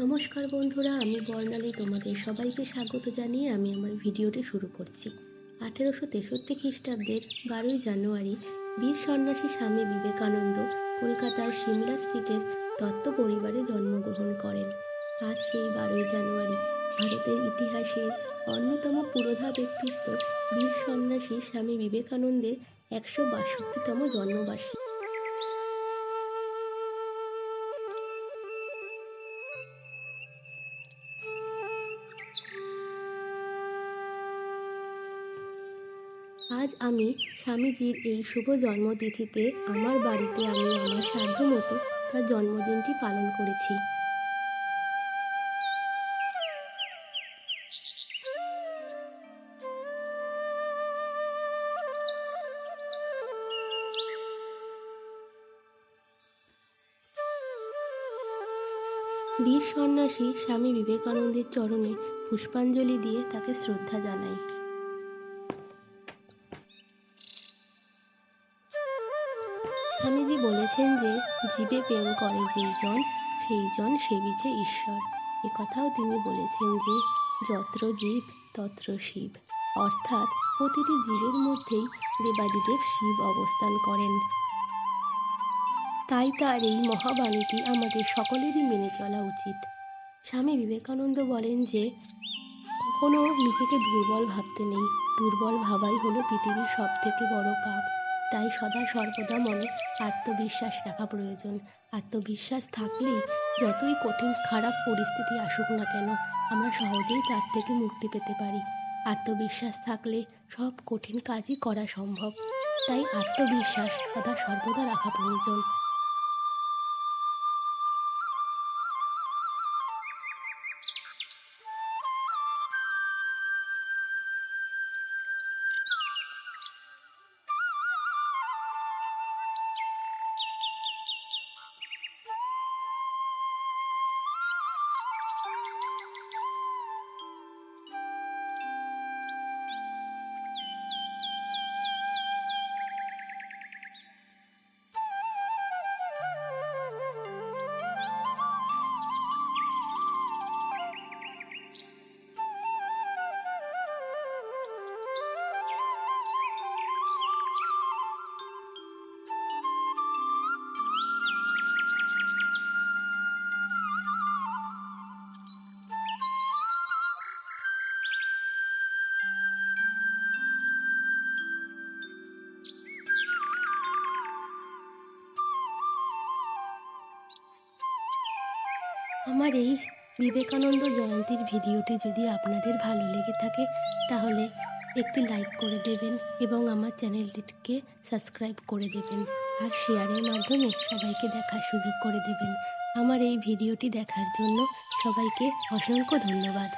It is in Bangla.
নমস্কার বন্ধুরা, আমি বর্ণালী, তোমাদের সবাইকে স্বাগত জানিয়ে আমি আমার ভিডিওটি শুরু করছি। আঠেরোশো তেষট্টি খ্রিস্টাব্দের বারোই জানুয়ারি, বীর সন্ন্যাসী স্বামী বিবেকানন্দ কলকাতার সিমলা স্ট্রিটের দত্ত পরিবারে জন্মগ্রহণ করেন। আজ সেই বারোই জানুয়ারি, ভারতের ইতিহাসের অন্যতম পুরোধা ব্যক্তিত্ব বীর সন্ন্যাসী স্বামী বিবেকানন্দের একশো বাষট্টিতম জন্মবার্ষিকী। আজ আমি স্বামীজির এই শুভ জন্মতিথিতে আমার বাড়িতে আমি আমার সাহায্য সাধ্যমতো তার জন্মদিনটি পালন করেছি। বীর সন্ন্যাসী স্বামী বিবেকানন্দের চরণে পুষ্পাঞ্জলি দিয়ে তাকে শ্রদ্ধা জানাই। স্বামীজি বলেছেন যে, জীবে প্রেম করে যেই জন সেই জন সেবিছে ঈশ্বর। এ কথাও তিনি বলেছেন যে, যত্র জীব, তত্র শিব। অর্থাৎ প্রতিটি জীবের মধ্যেই দেবাদিদেব শিব অবস্থান করেন। তাই তার এই মহাবাণীটি আমাদের সকলেরই মেনে চলা উচিত। স্বামী বিবেকানন্দ বলেন যে, কখনো নিজেকে দুর্বল ভাবতে নেই। দুর্বল ভাবাই হলো পৃথিবীর সব থেকে বড় পাপ। তাই সদা সর্বদা মনে আত্মবিশ্বাস রাখা প্রয়োজন। আত্মবিশ্বাস থাকলেই যতই কঠিন, খারাপ পরিস্থিতি আসুক না কেন, আমরা সহজেই তার থেকে মুক্তি পেতে পারি। আত্মবিশ্বাস থাকলে সব কঠিন কাজই করা সম্ভব। তাই আত্মবিশ্বাস সদা সর্বদা রাখা প্রয়োজন। Thank you. আমার এই বিবেকানন্দ জয়ন্তীর ভিডিওটি যদি আপনাদের ভালো লেগে থাকে, তাহলে একটি লাইক করে দেবেন এবং আমার চ্যানেলটিকে সাবস্ক্রাইব করে দেবেন আর শেয়ারের মাধ্যমে সবাইকে দেখার সুযোগ করে দেবেন। আমার এই ভিডিওটি দেখার জন্য সবাইকে অসংখ্য ধন্যবাদ।